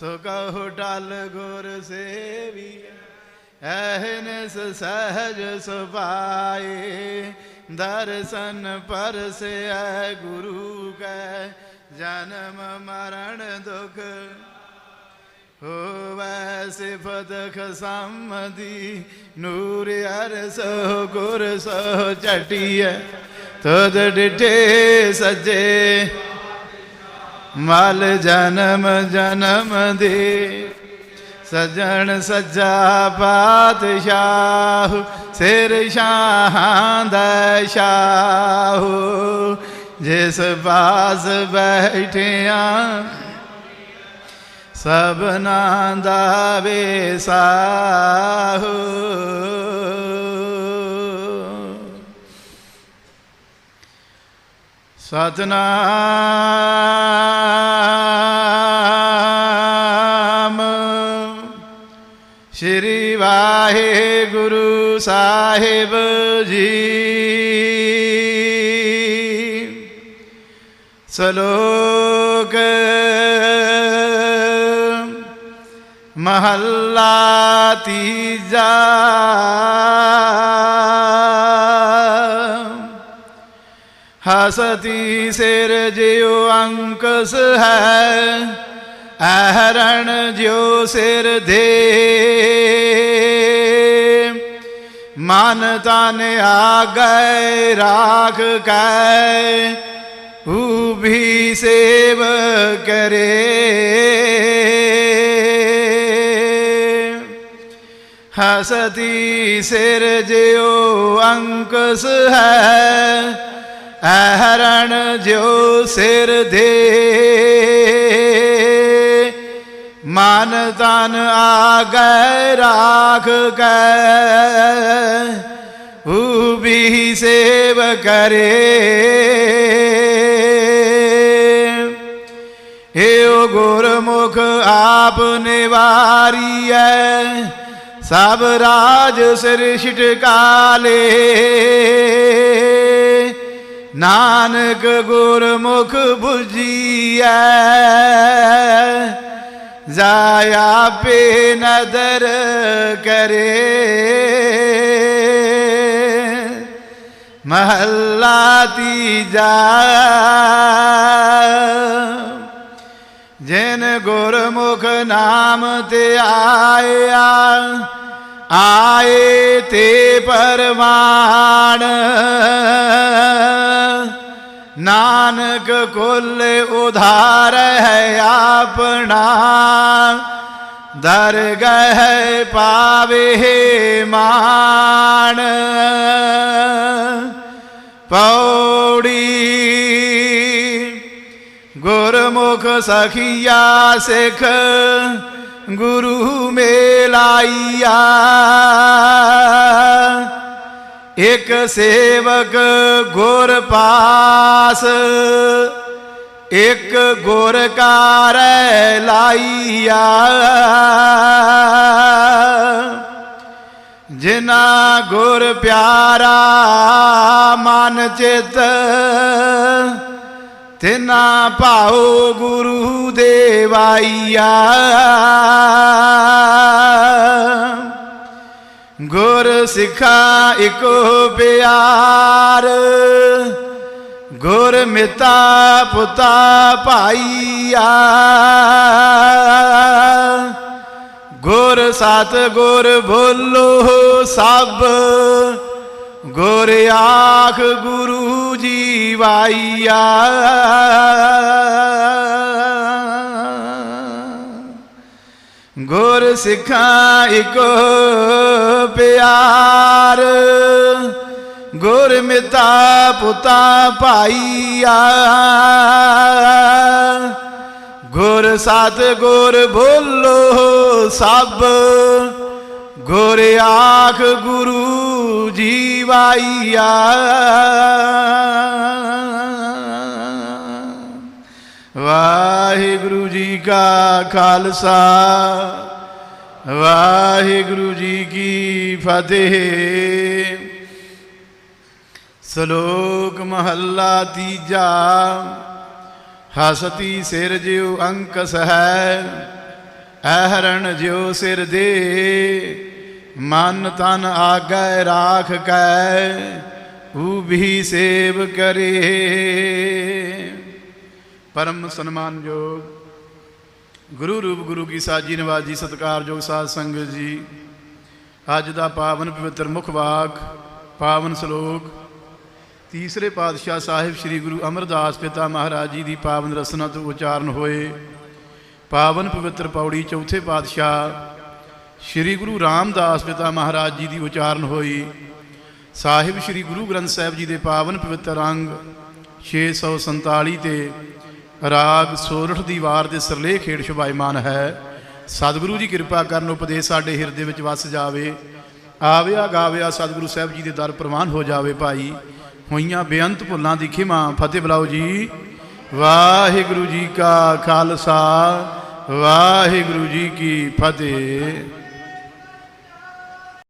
ਸੋ ਕਹੋ ਟਲ ਗੁਰ ਸੇਵੀ, ਐਹਨਸ ਸਹਜ ਸੁਭਾਏ, ਦਰਸ਼ਨ ਪਰਸੈ ਗੁਰੂ ਕੈ, ਜਨਮ ਮਰਨ ਦੁਖ ਹੋਵੈ ਸਿਫਤ ਖਸਮਦੀ, ਨੂਰ ਅਰਸ ਗੁਰ ਸੋ ਚਟੀਐ ਤਦ ਡਿਠੇ ਸਜੇ ਮਲ ਜਨਮ ਜਨਮ ਦੇ ਸਜਣ ਸੱਜਾ ਪਾਤਸ਼ਾਹ, ਸਿਰ ਸ਼ਾਹਾਂ ਦਾ ਸ਼ਾਹ ਜਿਸ ਪਾਸ ਬੈਠਿਆ ਸਭਨਾ ਦਾ ਵੇਸਾਹੂ। ਸਤਨਾਮ ਵਾਹਿਗੁਰੂ ਸਾਹਿਬ ਜੀ। ਸਲੋਕ ਮਹੱਲਾ ਤੀਜਾ। ਹਸਤੀ ਸਿਰ ਜਿਉ ਅੰਕਸ ਹੈ, ਅਹਰਣ ਜਿਉ ਸਿਰ ਦੇ। ਮਨ ਤਨ ਆਗੈ, ਰਾਖ ਕੈ ਵੀ ਸੇਵ ਕਰੇ। ਹਸਤੀ ਸਿਰ ਜਿਉ ਅੰਕਸ ਹੈ, ਅਹਰਣ ਜਿਉ ਸਿਰ ਦੇ। ਮਨ ਤਨ ਆਗੈ ਰਾਖ ਕੈ ਉਬੀ ਸੇਵ ਕਰੇ। ਏਓ ਗੁਰਮੁਖ, ਆਪ ਨਿਵਾਰੀਐ, ਸਭ ਰਾਜ ਸ੍ਰਿਸ਼ਟ ਕਾਲੇ। ਨਾਨਕ ਗੁਰਮੁਖ 부ਜੀਐ ਜਾਇਆ ਪੇ ਨਦਰ ਕਰੇ ਮਹੱਲਾ ਤੀਜਾ ਜਿਨ ਗੁਰਮੁਖ ਨਾਮ ਤੇ ਆਇਆ ਆਏ ਤੇ ਪਰਮਾਨ ਨਾਨਕ ਕੁਲ ਉਧਾਰ ਹੈ ਆਪਣਾ। ਦਰਗਹਿ ਪਾਵੇ ਮਾਨ। ਪੌੜੀ ਗੁਰਮੁਖ ਸਖੀਆ ਸਿਖ ਗੁਰੂ ਮੇਲਾਈਆ। ਇਕ ਸੇਵਕ ਗੁਰ ਪਾਸ, ਇਕ ਗੁਰ ਕਾਰੈ ਲਾਈਆ। ਜਿਨਾ ਗੁਰ ਪਿਆਰਾ ਮਨ ਚਿਤ ਤਿਨਾ ਭਾਉ ਗੁਰੂ ਦੇਵਾਈਆ। ਗੁਰ ਸਿੱਖਾ ਇਕੋ ਪਿਆਰ। ਗੁਰ ਮਿਤਾ ਪੁਤਾ ਭਾਈਆ ਗੁਰ ਸਤ ਗੁਰ ਬੋਲੋ ਸਭ। ਗੁਰ ਆਖ ਗੁਰੂ ਜੀ ਵਾਈਆ ਗੁਰ ਸਿੱਖਾ ਇਕੋ ਪਿਆਰ। ਗੁਰ ਮਿਤਾ ਪੁਤਾ ਭਾਈਆ ਗੁਰ ਸਤ ਗੁਰ ਬੋਲੋ ਸਭ। ਗੁਰ ਆਖ ਗੁਰੂ ਜੀਵਾਈਆ ਵਾਹਿਗੁਰੂ ਜੀ ਕਾ ਖਾਲਸਾ ਵਾਹਿਗੁਰੂ ਜੀ ਕੀ ਫਤਿਹ ਸ਼ਲੋਕ ਮਹੱਲਾ ਤੀਜਾ ਹਸਤੀ ਸਿਰ ਜਿਉ ਅੰਕਸ ਹੈ ਅਹਰਣ ਜਿਉ ਸਿਰ ਦੇ ਮਨ ਤਨ ਆਗੈ ਰਾਖ ਕੈ ਊ ਵੀ ਸੇਵ ਕਰੇ ਪਰਮ ਸਨਮਾਨਯੋਗ ਗੁਰੂ ਰੂਪ ਗੁਰੂ ਕੀ ਸਾਜੀ ਨਵਾਜੀ ਸਤਿਕਾਰਯੋਗ ਸਾਧ ਸੰਗਤ ਜੀ। ਅੱਜ ਦਾ ਪਾਵਨ ਪਵਿੱਤਰ ਮੁਖ ਵਾਕ, ਪਾਵਨ ਸ਼ਲੋਕ, ਤੀਸਰੇ ਪਾਤਸ਼ਾਹ ਸਾਹਿਬ ਸ੍ਰੀ ਗੁਰੂ ਅਮਰਦਾਸ ਪਿਤਾ ਮਹਾਰਾਜ ਜੀ ਦੀ ਪਾਵਨ ਰਸਨਾ ਤੋਂ ਉਚਾਰਨ ਹੋਏ। ਪਾਵਨ ਪਵਿੱਤਰ ਪੌੜੀ ਚੌਥੇ ਪਾਤਸ਼ਾਹ ਸ੍ਰੀ ਗੁਰੂ ਰਾਮਦਾਸ ਪਿਤਾ ਮਹਾਰਾਜ ਜੀ ਦੀ ਉਚਾਰਨ ਹੋਈ। ਸਾਹਿਬ ਸ੍ਰੀ ਗੁਰੂ ਗ੍ਰੰਥ ਸਾਹਿਬ ਜੀ ਦੇ ਪਾਵਨ ਪਵਿੱਤਰ ਅੰਗ 647 ਤੇ ਰਾਗ ਸੋਰਠ ਦੀ ਵਾਰ ਦੇ ਸਰਲੇਖ ਖੇੜ ਸ਼ੁਭਾਇਮਾਨ ਹੈ। ਸਤਿਗੁਰੂ ਜੀ ਕਿਰਪਾ ਕਰਨ ਉਪਦੇਸ਼ ਸਾਡੇ ਹਿਰਦੇ ਵਿੱਚ ਵਸ ਜਾਵੇ। ਆਵਿਆ ਗਾਵਿਆ ਸਤਿਗੁਰੂ ਸਾਹਿਬ ਜੀ ਦੇ ਦਰ ਪ੍ਰਵਾਨ ਹੋ ਜਾਵੇ ਭਾਈ। ਹੋਈਆਂ ਬੇਅੰਤ ਭੁੱਲਾਂ ਦੀ ਖਿਮਾ, ਫਤਿਹ ਬੁਲਾਓ ਜੀ। ਵਾਹਿਗੁਰੂ ਜੀ ਕਾ ਖਾਲਸਾ, ਵਾਹਿਗੁਰੂ ਜੀ ਕੀ ਫਤਿਹ।